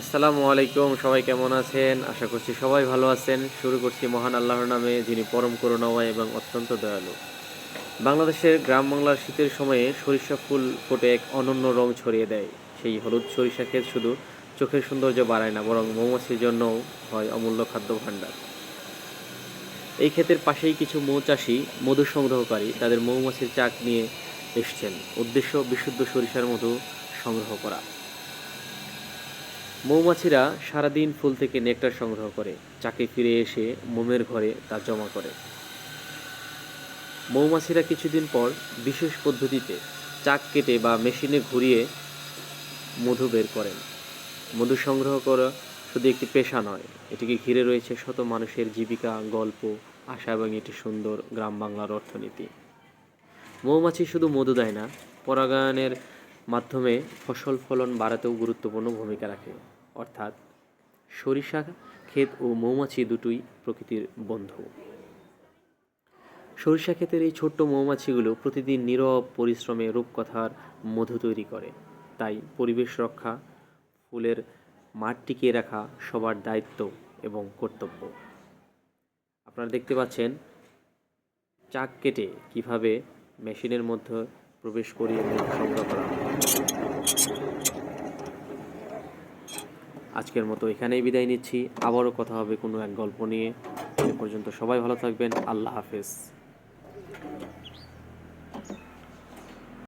আসসালামু আলাইকুম, সবাই কেমন আছেন? আশা করছি সবাই ভালো আছেন। শুরু করছি মহান আল্লাহর নামে, যিনি পরম করুণাময় এবং অত্যন্ত দয়ালু। বাংলাদেশের গ্রাম বাংলার শীতের সময়ে সরিষা ফুল ফোটে এক অনন্য রং ছড়িয়ে দেয়। সেই হলুদ সরিষা ক্ষেত শুধু চোখের সৌন্দর্য বাড়ায় না, বরং মৌমাছির জন্যও হয় অমূল্য খাদ্য ভাণ্ডার। এই ক্ষেতের পাশেই কিছু মৌচাষী মধু সংগ্রহকারী তাদের মৌমাছির চাক নিয়ে এসছেন। উদ্দেশ্য, বিশুদ্ধ সরিষার মধু সংগ্রহ করা। মৌমাছিরা সারাদিন ফুল থেকে নেকটার সংগ্রহ করে। চাকে ফিরে এসে মোমের ঘরে তা জমা করে। মৌমাছিরা কিছুদিন পর বিশেষ পদ্ধতিতে চাক কেটে বা মেশিনে ঘুরিয়ে মধু বের করেন। মধু সংগ্রহ করা শুধু একটি পেশা নয়, এটিকে ঘিরে রয়েছে শত মানুষের জীবিকা, গল্প, আশা এবং একটি সুন্দর গ্রাম বাংলার অর্থনীতি। মৌমাছি শুধু মধু দেয় না, পরাগায়নের মাধ্যমে ফসল ফলন বাড়াতেও গুরুত্বপূর্ণ ভূমিকা রাখে। অর্থাৎ সরিষা, ক্ষেত ও মৌমাছি দুটোই প্রকৃতির বন্ধু। সরিষা ক্ষেতের এই ছোট্ট মৌমাছিগুলো প্রতিদিন নীরব পরিশ্রমে রূপকথার মধু তৈরি করে। তাই পরিবেশ রক্ষা, ফুলের মাঠ টিকিয়ে রাখা সবার দায়িত্ব এবং কর্তব্য। আপনারা দেখতে পাচ্ছেন, চাক কেটে কীভাবে মেশিনের মধ্যে প্রবেশ করিয়ে সংগ্রহ করা আজকের মতো এখানেই বিদায় নিচ্ছি। আবারও কথা হবে কোনো এক গল্প নিয়ে। এ পর্যন্ত সবাই ভালো থাকবেন। আল্লাহ হাফেজ।